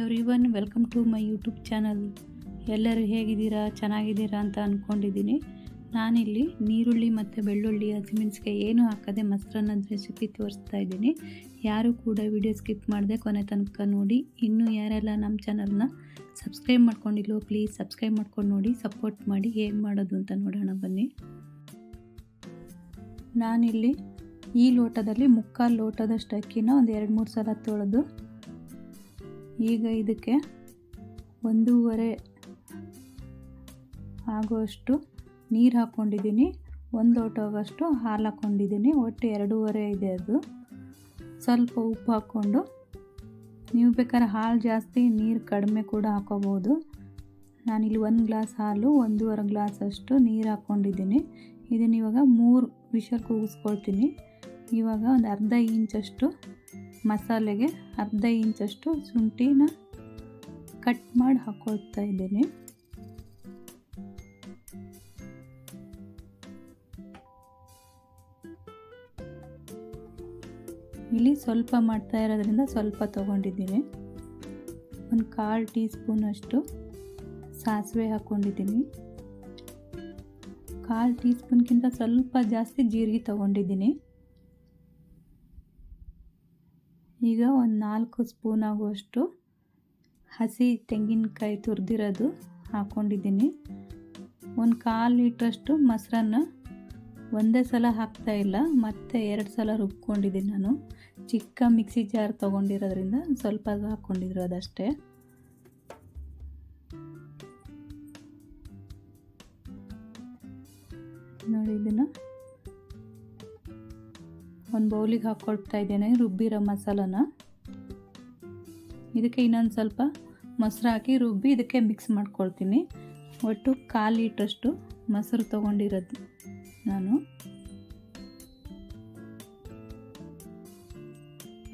Every welcome to my YouTube channel ಎಲ್ಲರೂ ಹೇಗಿದ್ದೀರಾ? ಚೆನ್ನಾಗಿದ್ದೀರಾ ಅಂತ ಅಂದ್ಕೊಂಡಿದ್ದೀನಿ ನಾನಿಲ್ಲಿ ನೀರುಳ್ಳಿ ಮತ್ತು ಬೆಳ್ಳುಳ್ಳಿ ಹಸಿಮೆಣಸಿಕಾಯಿ ಏನು ಹಾಕದೆ ಮೊಸರನ್ನದ ರೆಸಿಪಿ ತೋರಿಸ್ತಾ ಇದ್ದೀನಿ. ಯಾರು ಕೂಡ ವಿಡಿಯೋ ಸ್ಕಿಪ್ ಮಾಡದೆ ಕೊನೆ ತನಕ ನೋಡಿ. ಇನ್ನೂ ಯಾರೆಲ್ಲ ನಮ್ಮ ಚಾನಲ್ನ ಸಬ್ಸ್ಕ್ರೈಬ್ ಮಾಡ್ಕೊಂಡಿಲ್ಲೋ ಪ್ಲೀಸ್ ಸಬ್ಸ್ಕ್ರೈಬ್ ಮಾಡ್ಕೊಂಡು ನೋಡಿ ಸಪೋರ್ಟ್ ಮಾಡಿ ಹೇಗೆ ಮಾಡೋದು ಅಂತ ನೋಡೋಣ ಬನ್ನಿ. ನಾನಿಲ್ಲಿ ಈ ಲೋಟದಲ್ಲಿ ಮುಕ್ಕಾಲು ಲೋಟದಷ್ಟು ಅಕ್ಕಿನ ಒಂದು ಎರಡು ಮೂರು ಸಲ ತೊಳೆದು ಈಗ ಇದಕ್ಕೆ ಒಂದೂವರೆ ಆಗುವಷ್ಟು ನೀರು ಹಾಕ್ಕೊಂಡಿದ್ದೀನಿ ಒಂದು ಲೋಟವಷ್ಟು ಹಾಲು ಹಾಕ್ಕೊಂಡಿದ್ದೀನಿ ಒಟ್ಟು ಎರಡೂವರೆ ಇದೆ ಅದು. ಸ್ವಲ್ಪ ಉಪ್ಪು ಹಾಕ್ಕೊಂಡು ನೀವು ಬೇಕಾದ್ರೆ ಹಾಲು ಜಾಸ್ತಿ, ನೀರು ಕಡಿಮೆ ಕೂಡ ಹಾಕೋಬೋದು. ನಾನಿಲ್ಲಿ ಒಂದು ಗ್ಲಾಸ್ ಹಾಲು, ಒಂದೂವರೆ ಗ್ಲಾಸ್ ಅಷ್ಟು ನೀರು ಹಾಕ್ಕೊಂಡಿದ್ದೀನಿ ಇದನ್ನು ಇವಾಗ ಮೂರು ವಿಷಲ್ ಕೂಗಿಸ್ಕೊಳ್ತೀನಿ. ಇವಾಗ ಒಂದು ಅರ್ಧ ಇಂಚಷ್ಟು ಮಸಾಲೆಗೆ ಅರ್ಧ ಇಂಚಷ್ಟು ಶುಂಠಿನ ಕಟ್ ಮಾಡಿ ಹಾಕ್ಕೊಳ್ತಾ ಇದ್ದೀನಿ. ಇಲ್ಲಿ ಸ್ವಲ್ಪ ಮಾಡ್ತಾ ಇರೋದ್ರಿಂದ ಸ್ವಲ್ಪ ತೊಗೊಂಡಿದ್ದೀನಿ. ಒಂದು ಕಾಲು ಟೀ ಸ್ಪೂನಷ್ಟು ಸಾಸಿವೆ ಹಾಕ್ಕೊಂಡಿದ್ದೀನಿ ಕಾಲು ಟೀ ಸ್ಪೂನ್ಗಿಂತ ಸ್ವಲ್ಪ ಜಾಸ್ತಿ ಜೀರಿಗೆ ತೊಗೊಂಡಿದ್ದೀನಿ. ಈಗ ಒಂದು ನಾಲ್ಕು ಸ್ಪೂನ್ ಆಗುವಷ್ಟು ಹಸಿ ತೆಂಗಿನಕಾಯಿ ತುರಿದಿರೋದು ಹಾಕ್ಕೊಂಡಿದ್ದೀನಿ ಒಂದು ಕಾಲು ಲೀಟ್ರಷ್ಟು ಮೊಸರನ್ನು ಒಂದೇ ಸಲ ಹಾಕ್ತಾ ಇಲ್ಲ, ಮತ್ತೆ ಎರಡು ಸಲ ರುಬ್ಕೊಂಡಿದ್ದೀನಿ ನಾನು. ಚಿಕ್ಕ ಮಿಕ್ಸಿ ಜಾರ್ ತೊಗೊಂಡಿರೋದ್ರಿಂದ ಸ್ವಲ್ಪ ಹಾಕ್ಕೊಂಡಿದ್ರು ಅದಷ್ಟೇ. ನೋಡಿ ಇದನ್ನು. ಒಂದು ಬೌಲಿಗೆ ಹಾಕ್ಕೊಳ್ತಾ ಇದ್ದೇನೆ, ರುಬ್ಬಿರೋ ಮಸಾಲನ. ಇದಕ್ಕೆ ಇನ್ನೊಂದು ಸ್ವಲ್ಪ ಮೊಸರು ಹಾಕಿ ರುಬ್ಬಿ ಇದಕ್ಕೆ ಮಿಕ್ಸ್ ಮಾಡ್ಕೊಳ್ತೀನಿ. ಒಟ್ಟು ಕಾಲು ಲೀಟ್ರಷ್ಟು ಮೊಸರು ತೊಗೊಂಡಿರೋದು ನಾನು.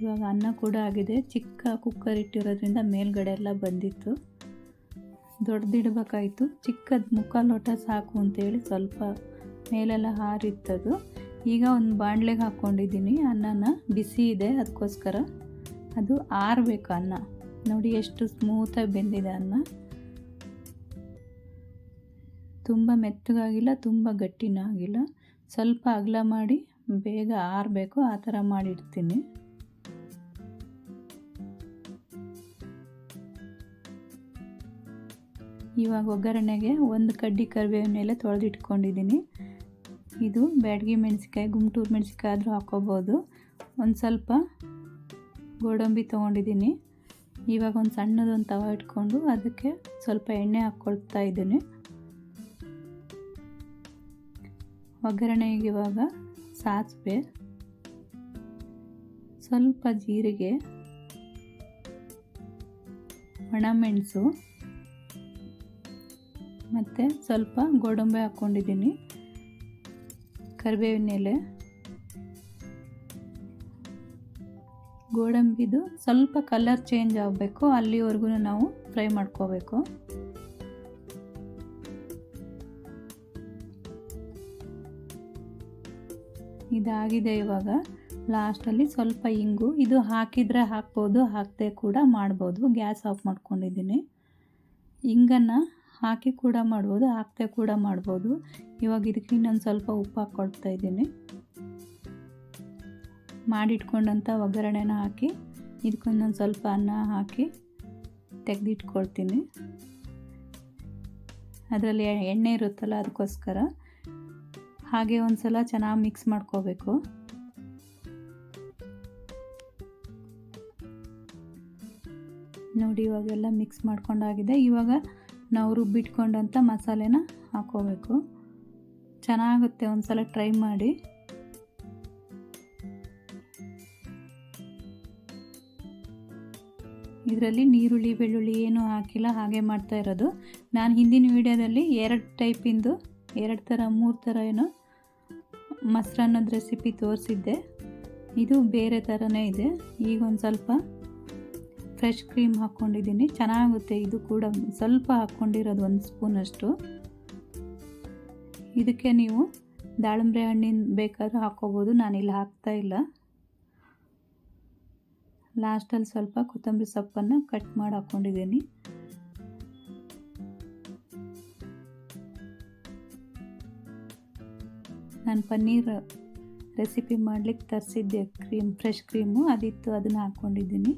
ಇವಾಗ ಅನ್ನ ಕೂಡ ಆಗಿದೆ, ಚಿಕ್ಕ ಕುಕ್ಕರ್ ಇಟ್ಟಿರೋದ್ರಿಂದ ಮೇಲ್ಗಡೆ ಎಲ್ಲ ಬಂದಿತ್ತು. ದೊಡ್ಡದಿಡ್ಬೇಕಾಯ್ತು ಚಿಕ್ಕದು ಮುಖ ಲೋಟ ಸಾಕು ಅಂತೇಳಿ ಸ್ವಲ್ಪ ಮೇಲೆಲ್ಲ ಹಾರಿತ್ತದು. ಈಗ ಒಂದು ಬಾಣಲೆಗೆ ಹಾಕ್ಕೊಂಡಿದ್ದೀನಿ, ಅನ್ನನ ಬಿಸಿ ಇದೆ ಅದಕ್ಕೋಸ್ಕರ ಅದು ಆರಬೇಕು ಅನ್ನ. ನೋಡಿ ಎಷ್ಟು ಸ್ಮೂತಾಗಿ ಬೆಂದಿದೆ ಅನ್ನ. ತುಂಬ ಮೆತ್ತಗಾಗಿಲ್ಲ, ತುಂಬ ಗಟ್ಟಿನೂ ಆಗಿಲ್ಲ. ಸ್ವಲ್ಪ ಅಗಲ ಮಾಡಿ ಬೇಗ ಆರಬೇಕು, ಆ ಥರ ಮಾಡಿಡ್ತೀನಿ. ಇವಾಗ ಒಗ್ಗರಣೆಗೆ ಒಂದು ಕಡ್ಡಿ ಕರಿಬೇವಿನ ಮೇಲೆ ತೊಳೆದಿಟ್ಕೊಂಡಿದ್ದೀನಿ. ಇದು ಬ್ಯಾಡಗಿ ಮೆಣಸಿಕಾಯಿ ಗುಮ್ಟೂರು ಮೆಣಸಿಕಾಯಿ ಆದರೂ ಹಾಕೋಬೋದು. ಒಂದು ಸ್ವಲ್ಪ ಗೋಡಂಬಿ ತೊಗೊಂಡಿದ್ದೀನಿ. ಇವಾಗ ಒಂದು ಸಣ್ಣದೊಂದು ತವ ಇಟ್ಕೊಂಡು ಅದಕ್ಕೆ ಸ್ವಲ್ಪ ಎಣ್ಣೆ ಹಾಕ್ಕೊಳ್ತಾ ಇದ್ದೀನಿ. ಒಗ್ಗರಣೆಗೆ ಇವಾಗ ಸಾಸಿವೆ, ಸ್ವಲ್ಪ ಜೀರಿಗೆ, ಒಣಮೆಣಸು, ಮತ್ತು ಸ್ವಲ್ಪ ಗೋಡಂಬಿ ಹಾಕ್ಕೊಂಡಿದ್ದೀನಿ ಕರಿಬೇವಿನ ಎಲೆ ಗೋಡಂಬಿದು ಸ್ವಲ್ಪ ಕಲರ್ ಚೇಂಜ್ ಆಗಬೇಕು ಅಲ್ಲಿವರೆಗೂ ನಾವು ಫ್ರೈ ಮಾಡ್ಕೋಬೇಕು. ಇದಾಗಿದೆ ಇವಾಗ, ಲಾಸ್ಟಲ್ಲಿ ಸ್ವಲ್ಪ ಇಂಗು, ಇದು ಹಾಕಿದರೆ ಹಾಕ್ಬೋದು, ಹಾಕದೆ ಕೂಡ ಮಾಡ್ಬೋದು, ಗ್ಯಾಸ್ ಆಫ್ ಮಾಡ್ಕೊಂಡಿದ್ದೀನಿ. ಇಂಗನ್ನು ಹಾಕಿ ಕೂಡ ಮಾಡ್ಬೋದು, ಹಾಕದೆ ಕೂಡ ಮಾಡ್ಬೋದು. ಇವಾಗ ಇದಕ್ಕೆ ಇನ್ನೊಂದು ಸ್ವಲ್ಪ ಉಪ್ಪು ಹಾಕ್ಕೊಳ್ತಾ ಇದ್ದೀನಿ. ಮಾಡಿಟ್ಕೊಂಡಂಥ ಒಗ್ಗರಣೆನ ಹಾಕಿ, ಇದಕ್ಕೊಂದೊಂದು ಸ್ವಲ್ಪ ಅನ್ನ ಹಾಕಿ ತೆಗೆದಿಟ್ಕೊಳ್ತೀನಿ. ಅದರಲ್ಲಿ ಎಣ್ಣೆ ಇರುತ್ತಲ್ಲ ಅದಕ್ಕೋಸ್ಕರ ಹಾಗೆ ಒಂದು ಸಲ ಚೆನ್ನಾಗಿ ಮಿಕ್ಸ್ ಮಾಡ್ಕೋಬೇಕು. ನೋಡಿ ಇವಾಗೆಲ್ಲ ಮಿಕ್ಸ್ ಮಾಡ್ಕೊಂಡಾಗಿದೆ. ಇವಾಗ ನಾವು ರುಬ್ಬಿಟ್ಕೊಂಡಂಥ ಮಸಾಲೆನ ಹಾಕೋಬೇಕು. ಚೆನ್ನಾಗುತ್ತೆ ಒಂದು ಸಲ ಟ್ರೈ ಮಾಡಿ. ಇದರಲ್ಲಿ ನೀರುಳ್ಳಿ, ಬೆಳ್ಳುಳ್ಳಿ ಏನೂ ಹಾಕಿಲ್ಲ, ಹಾಗೆ ಮಾಡ್ತಾ ಇರೋದು. ನಾನು ಹಿಂದಿನ ವೀಡಿಯೋದಲ್ಲಿ ಎರಡು ಟೈಪಿಂದು, ಎರಡು ಥರ ಮೂರು ಥರ ಏನೋ ಮೊಸರನ್ನದ ರೆಸಿಪಿ ತೋರಿಸಿದ್ದೆ. ಇದು ಬೇರೆ ಥರನೇ ಇದೆ. ಈಗ ಒಂದು ಸ್ವಲ್ಪ ಫ್ರೆಶ್ ಕ್ರೀಮ್ ಹಾಕ್ಕೊಂಡಿದ್ದೀನಿ. ಚೆನ್ನಾಗುತ್ತೆ. ಇದು ಕೂಡ ಸ್ವಲ್ಪ ಹಾಕ್ಕೊಂಡಿರೋದು ಒಂದು ಸ್ಪೂನಷ್ಟು ಇದಕ್ಕೆ ನೀವು ದಾಳಿಂಬೆ ಹಣ್ಣಿನ ಬೇಕಾದ್ರೂ ಹಾಕ್ಕೋಬೋದು ನಾನಿಲ್ಲಿ ಹಾಕ್ತಾ ಇಲ್ಲ. ಲಾಸ್ಟಲ್ಲಿ ಸ್ವಲ್ಪ ಕೊತ್ತಂಬರಿ ಸೊಪ್ಪನ್ನು ಕಟ್ ಮಾಡಿ ಹಾಕ್ಕೊಂಡಿದ್ದೀನಿ. ನಾನು ಪನ್ನೀರ್ ರೆಸಿಪಿ ಮಾಡಲಿಕ್ಕೆ ತರಿಸಿದ್ದೆ ಕ್ರೀಮ್, ಫ್ರೆಶ್ ಕ್ರೀಮು. ಅದಿತ್ತು, ಅದನ್ನು ಹಾಕ್ಕೊಂಡಿದ್ದೀನಿ.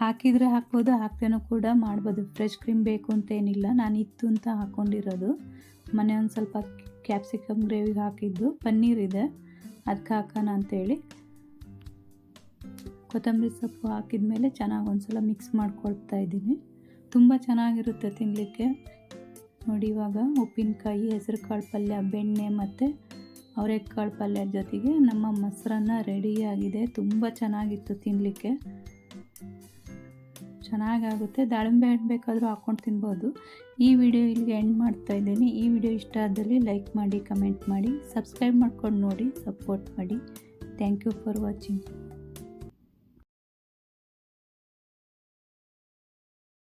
ಹಾಕಿದರೆ ಹಾಕ್ಬೋದು, ಹಾಕ್ದೇನೂ ಕೂಡ ಮಾಡ್ಬೋದು. ಫ್ರೆಶ್ ಕ್ರೀಮ್ ಬೇಕು ಅಂತೇನಿಲ್ಲ. ನಾನು ಇತ್ತು ಅಂತ ಹಾಕ್ಕೊಂಡಿರೋದು ಮನೆ ಒಂದು ಸ್ವಲ್ಪ ಕ್ಯಾಪ್ಸಿಕಮ್ ಗ್ರೇವಿಗೆ ಹಾಕಿದ್ದು. ಪನ್ನೀರ್ ಇದೆ. ಅದಕ್ಕೆ ಹಾಕೋಣ ಅಂತೇಳಿ. ಕೊತ್ತಂಬರಿ ಸೊಪ್ಪು ಹಾಕಿದ ಮೇಲೆ ಚೆನ್ನಾಗಿ ಒಂದು ಸಲ ಮಿಕ್ಸ್ ಮಾಡ್ಕೊಳ್ತಾ ಇದ್ದೀನಿ. ತುಂಬ ಚೆನ್ನಾಗಿರುತ್ತೆ ತಿನ್ನಲಿಕ್ಕೆ ನೋಡಿ ಇವಾಗ ಉಪ್ಪಿನಕಾಯಿ, ಹೆಸರು ಕಾಳು ಪಲ್ಯ, ಬೆಣ್ಣೆ ಮತ್ತು ಅವರೆಕಾಳು ಪಲ್ಯ ಜೊತೆಗೆ ನಮ್ಮ ಮೊಸರನ್ನ ರೆಡಿಯಾಗಿದೆ ತುಂಬ ಚೆನ್ನಾಗಿತ್ತು ತಿನ್ನಲಿಕ್ಕೆ ಚೆನ್ನಾಗಾಗುತ್ತೆ. ದಾಳಿಂಬೆ ಹಣ್ಣು ಬೇಕಾದರೂ ಹಾಕ್ಕೊಂಡು ತಿನ್ಬೋದು. ಈ ವಿಡಿಯೋ ಇಲ್ಲಿಗೆ ಎಂಡ್ ಮಾಡ್ತಾ ಇದ್ದೀನಿ. ಈ ವಿಡಿಯೋ ಇಷ್ಟ ಆದಲ್ಲಿ ಲೈಕ್ ಮಾಡಿ ಕಮೆಂಟ್ ಮಾಡಿ ಸಬ್ಸ್ಕ್ರೈಬ್ ಮಾಡ್ಕೊಂಡು ನೋಡಿ ಸಪೋರ್ಟ್ ಮಾಡಿ. Thank you for watching